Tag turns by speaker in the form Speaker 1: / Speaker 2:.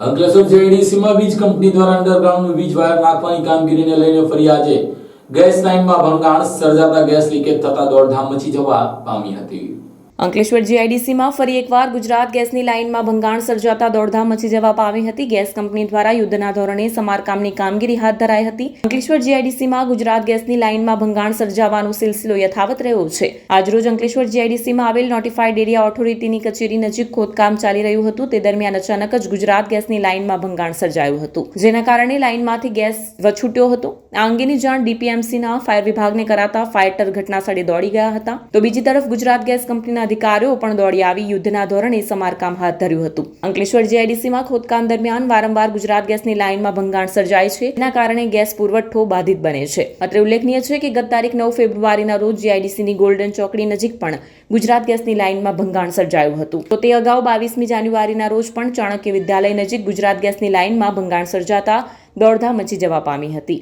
Speaker 1: અંકલેશ્વર જેડીસીમાં વીજ કંપની દ્વારા અંડરગ્રાઉન્ડ વીજ વાયર નાખવાની કામગીરીને લઈને ફરી આજે ગેસ લાઇનમાં ભંગાણ સર્જાતા ગેસ લીકેજ થતા દોડધામ મચી જવા પામી હતી.
Speaker 2: અંકલેશ્વર જીઆઈડીસીમાં ફરી એકવાર ગુજરાત ગેસની લાઇનમાં ભંગાણ સર્જાતા દોડધામ મચી જવા પામી હતી. ગેસ કંપની દ્વારા યુદ્ધના ધોરણે સમારકામની કામગીરી હાથ ધરાઈ હતી. અંકલેશ્વર જીઆઈડીસીમાં ગુજરાત ગેસની લાઇનમાં ભંગાણ સર્જાવાનો સિલસિલો યથાવત રહ્યો છે. આજરોજ અંકલેશ્વર જીઆઈડીસીમાં આવેલ નોટિફાઈડ એરિયા ઓથોરિટીની કચેરી નજીક ખોદકામ ચાલી રહ્યું હતું. તે દરમિયાન અચાનક જ ગુજરાત ગેસની લાઇનમાં ભંગાણ સર્જાયું હતું. જેના કારણે લાઇનમાંથી ગેસ વછૂટ્યો હતો. આ અંગેની જાણ ડીપીએમસીના ફાયર વિભાગને કરાતા ફાયર ઘટનાસ્થળે દોડી ગયા હતા. તો બીજી તરફ ગુજરાત ગેસ કંપનીના અધિકારીઓ પણ દોડી આવી યુદ્ધના ધોરણે સમારકામ હાથ ધર્યું હતું. અંકલેશ્વર જીઆઈડીસીમાં ખોદકામ દરમિયાન વારંવાર ગુજરાત ગેસની લાઇનમાં ભંગાણ સર્જાય છે. જેના કારણે ગેસ પુરવઠો બાધિત બને છે. અત્રે ઉલ્લેખનીય છે કે ગત તારીખ નવ ફેબ્રુઆરીના રોજ જીઆઈડીસીની ગોલ્ડન ચોકડી નજીક પણ ગુજરાત ગેસની લાઇનમાં ભંગાણ સર્જાયું હતું. તો તે અગાઉ બાવીસમી જાન્યુઆરીના રોજ પણ ચાણક્ય વિદ્યાલય નજીક ગુજરાત ગેસની લાઇનમાં ભંગાણ સર્જાતા દોડધામ મચી જવા પામી હતી.